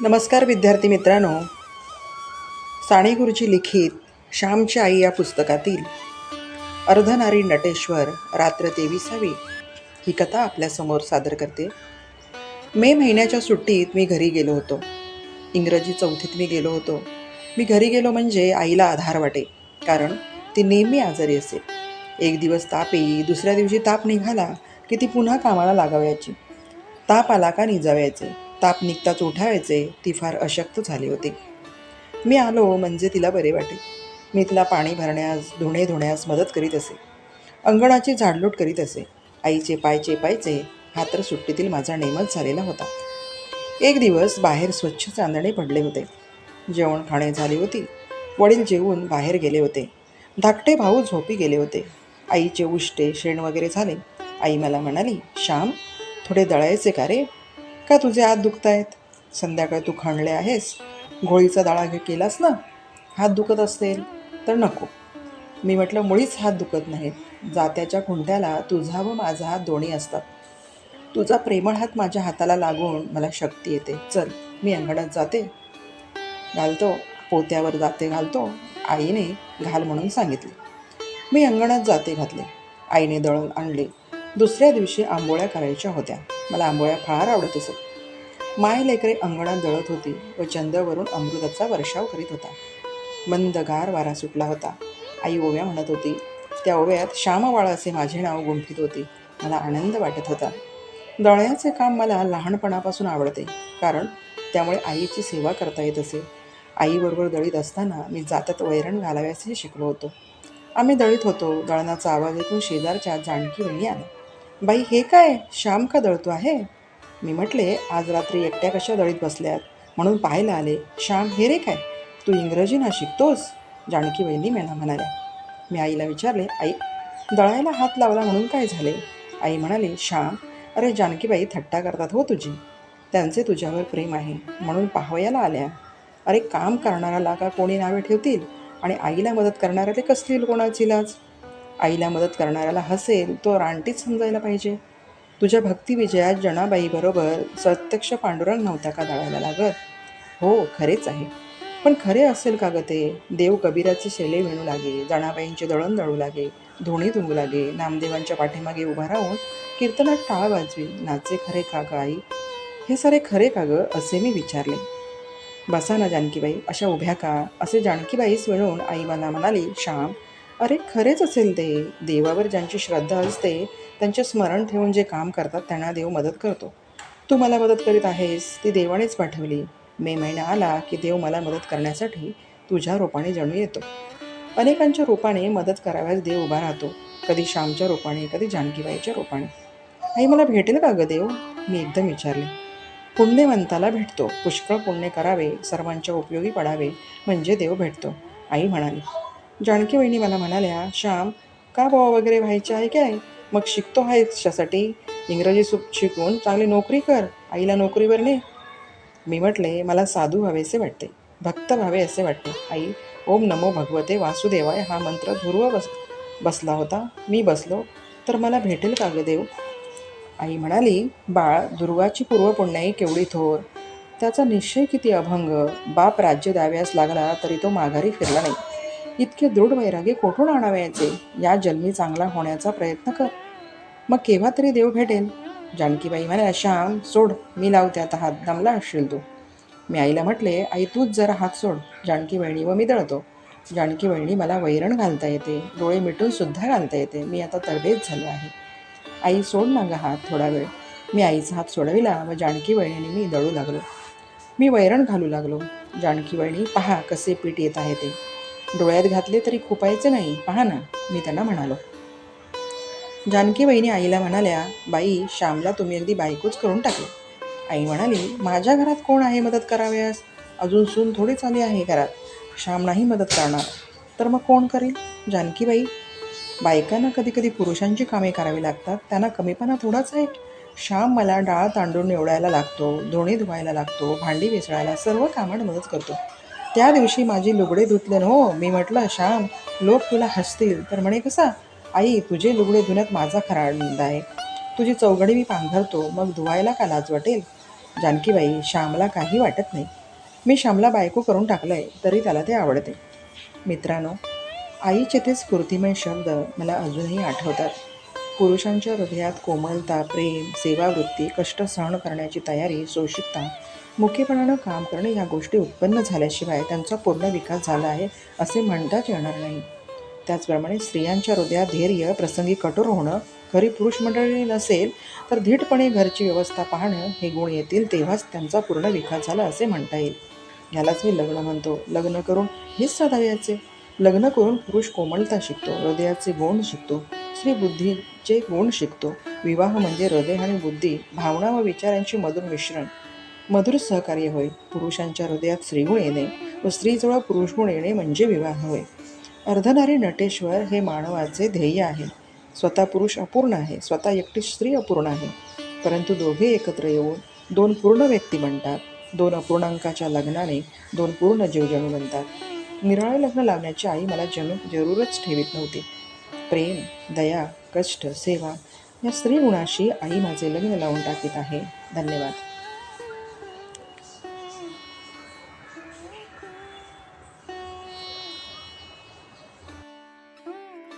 नमस्कार विद्यार्थी मित्रांनो. साने गुरुजी लिखित श्यामची आई या पुस्तकातील अर्धनारी नटेश्वर रात्र तेविसावी ही कथा आपल्यासमोर सादर करते. मे महिन्याच्या सुट्टीत मी घरी गेलो होतो. इंग्रजी चौथीत मी गेलो होतो. मी घरी गेलो म्हणजे आईला आधार वाटे कारण ती नेहमी आजारी असे. एक दिवस ताप येई दुसऱ्या दिवशी ताप निघाला की ती पुन्हा कामाला लागावयाची. ताप आला का निजावयाचे. ताप निघताच उठावायचे ती फार अशक्त झाली होती. मी आलो म्हणजे तिला बरे वाटे. मी तिला पाणी भरण्यास धुणे धुण्यास मदत करीत असे. अंगणाची झाडलोट करीत असे. आईचे पाय चेपायचे हा तर सुट्टीतील माझा नेमच झालेला होता. एक दिवस बाहेर स्वच्छ चांदणे पडले होते. जेवण खाणे झाली होती. वडील जेवून बाहेर गेले होते. धाकटे भाऊ झोपी गेले होते. आईचे उष्टे शेण वगैरे झाले. आई मला म्हणाली श्याम थोडे दळायचे का रे? का तुझे हात दुखत आहेत संध्याकाळ तू खणले आहेस. घोळीचा दाळा घे केलास ना? हात दुखत असेल तर नको. मी म्हटलं मुळीच हात दुखत नाहीत. जात्याच्या खुंट्याला तुझा व माझा हात दोन्ही असतात. तुझा प्रेमळ हात माझ्या हाताला लागून मला शक्ती येते. चल मी अंगणात जाते. घालतो पोत्यावर जाते घालतो आईने घाल म्हणून सांगितले. मी अंगणात जाते घातले. आईने दळून आणले. दुसऱ्या दिवशी आंबोळ्या करायच्या होत्या. मला आंबोळ्या फार आवडत असत. माय लेकरे अंगणात दळत होती व चंद्रवरून अमृताचा वर्षाव करीत होता. मंदगार वारा सुटला होता. आई ओव्या म्हणत होती त्या ओव्यात श्यामवाळा असे माझे नाव गुंफित होते. मला आनंद वाटत होता. दळण्याचे काम मला लहानपणापासून आवडते कारण त्यामुळे आईची सेवा करता येत असे. आईबरोबर दळीत असताना मी जातात वैरण घालाव्यासही शिकलो होतो. आम्ही दळीत होतो. दळणाचा आवाज ऐकून शेजारच्या जाणकी वहिनी आल्या. बाई हे काय? श्याम का दळतो आहे? मी म्हटले आज रात्री एकट्या कशा दळीत बसल्यात? म्हणून पाहायला आले. श्याम हे रे काय? तू इंग्रजी ना शिकतोस? जानकी वहिनी मला म्हणाल्या. मी आईला विचारले आई दळायला हात लावला म्हणून काय झाले? आई म्हणाली श्याम अरे जानकीबाई थट्टा करतात हो तुझी. त्यांचे तुझ्यावर प्रेम आहे. म्हणून पाहावयाला आल्या. अरे काम करणाऱ्याला का कोणी नावे ठेवतील? आणि आईला मदत करणाऱ्या ते कसली कोणाची लाज? आईला मदत करणाऱ्याला हसेल तो रानटीच समजायला पाहिजे. तुझ्या भक्तिविजयात जणाबाईबरोबर प्रत्यक्ष पांडुरंग नव्हता का दळायला लागत? हो खरेच आहे. पण खरे असेल का ग ते? देव कबीराचे शेले विणू लागे जणाबाईंचे दळण दळू लागे धुणी धुवू लागे नामदेवांच्या पाठीमागे उभा राहून कीर्तनात टाळ वाजवी. नाचे खरे का ग आई? हे सारे खरे का ग? असे मी विचारले. बसा ना जानकीबाई अशा उभ्या का? असे जानकीबाईस मिळून आई मला म्हणाली श्याम अरे खरेच असेल ते. देवावर ज्यांची श्रद्धा असते त्यांचे स्मरण ठेवून जे काम करतात त्यांना देव मदत करतो. तू मला मदत करीत आहेस ती देवानेच पाठवली. मे महिना आला की देव मला मदत करण्यासाठी तुझ्या रूपाने जणू येतो. अनेकांच्या रूपाने मदत कराव्यास देव उभा राहतो. कधी श्यामच्या रूपाने कधी जानकीबाईच्या रूपाने. आई मला भेटेल का ग देव? मी एकदम विचारले. पुण्यवंताला भेटतो. पुष्कळ पुण्य करावे सर्वांच्या उपयोगी पडावे म्हणजे देव भेटतो. आई म्हणाली. जानकी वहिनी मला म्हणाल्या श्याम का बाबा वगैरे व्हायचे आहे काय? मग शिकतो हा कशासाठी इंग्रजी सु शिकून चांगली नोकरी कर आईला नोकरीवर ने. मी म्हटले मला साधू हवेसे वाटते भक्त व्हावे असे वाटते. आई ओम नमो भगवते वासुदेवाय हा मंत्र ध्रुव बस बसला होता. मी बसलो तर मला भेटेल का ग देव? आई म्हणाली बाळ दुर्गाची पूर्वपुण्याई केवढी थोर. त्याचा निश्चय किती अभंग. बाप राज्य द्याव्यास लागला तरी तो माघारी फिरला नाही. इतके दृढ वैराग्य कोठून आणावयाचे या जन्मी चांगला होण्याचा प्रयत्न कर. मग केव्हा तरी देव भेटेल. जानकीबाई म्हणाल्या श्याम सोड. मी लावते आता हात. दमला असशील तू. मी आईला म्हटले आई तूच जरा हात सोड. जानकी वहिणी व मी दळतो. जानकी बहिणी मला वैरण घालता येते. डोळे मिटून सुद्धा घालता येते. मी आता तरबेज झालो आहे. आई सोड ना ग हात थोडा वेळ. मी आईचा हात सोडविला व जानकी बहिणीने मी दळू लागलो. मी वैरण घालू लागलो. जानकी बहिणी पहा कसे पीठ येत आहे ते. डोळ्यात घातले तरी खुपायचे नाही. पहा ना मी त्यांना म्हणालो. जानकी आईला म्हणाल्या बाई श्यामला तुम्ही अगदी बायकोच करून टाकले. आई म्हणाली माझ्या घरात कोण आहे मदत करावयास? अजून सून थोडीच आली आहे घरात. श्याम नाही मदत करणार. तर मग कोण करेल? जानकीबाई? बायकांना कधी कधी पुरुषांची कामे करावी लागतात. त्यांना कमीपणा थोडाच आहे. श्याम मला डाळ तांदूळ निवडायला लागतो धुणे धुवायला लागतो भांडी मिसळायला सर्व कामात मदत करतो. त्या दिवशी माझी लुगडे धुतले हो. मी म्हटलं श्याम लोक तुला हसतील. तर म्हणे कसा? आई तुझे लुगडे धुण्यात माझा खरा आनंद आहे. तुझी चौघडी मी पांघरतो. मग धुवायला का लाज वाटेल? जानकीबाई श्यामला काही वाटत नाही. मी श्यामला बायको करून टाकलं आहे तरी त्याला ते आवडते. मित्रांनो आईचे ते स्फूर्तिमय शब्द मला अजूनही आठवतात. पुरुषांच्या हृदयात कोमलता प्रेम सेवावृत्ती कष्ट सहन करण्याची तयारी सोशिकता मुख्यपणानं काम करणे या गोष्टी उत्पन्न झाल्याशिवाय त्यांचा पूर्ण विकास झाला आहे असे म्हणताच येणार नाही. त्याचप्रमाणे स्त्रियांच्या हृदयात धैर्य प्रसंगी कठोर होणं खरी पुरुष मंडळी नसेल तर धीटपणे घरची व्यवस्था पाहणं हे गुण येतील तेव्हाच त्यांचा पूर्ण विकास झाला असे म्हणता येईल. यालाच मी लग्न म्हणतो. लग्न करून हेच साधावयाचे लग्न करून पुरुष कोमलता शिकतो हृदयाचे गुण शिकतो स्त्री बुद्धीचे गुण शिकतो. विवाह म्हणजे हृदय आणि बुद्धी भावना व विचारांची मधुर मिश्रण. मधुर सहकार्य होय. पुरुषांच्या हृदयात स्त्रीगुण येणे व स्त्रीजवळ पुरुषगुण येणे म्हणजे विवाह होय. अर्धनारी नटेश्वर हे मानवाचे ध्येय आहे. स्वतः पुरुष अपूर्ण आहे. स्वतः एकटी स्त्री अपूर्ण आहे. परंतु दोघे एकत्र येऊन दोन पूर्ण व्यक्ती बनतात. दोन अपूर्णांकाच्या लग्नाने दोन पूर्ण जीवजणू बनतात. निराळे लग्न लावण्याची आई मला जणू जरूरच ठेवीत नव्हती. प्रेम दया कष्ट सेवा या स्त्री गुणाशी आई माझे लग्न लावून टाकीत आहे. धन्यवाद.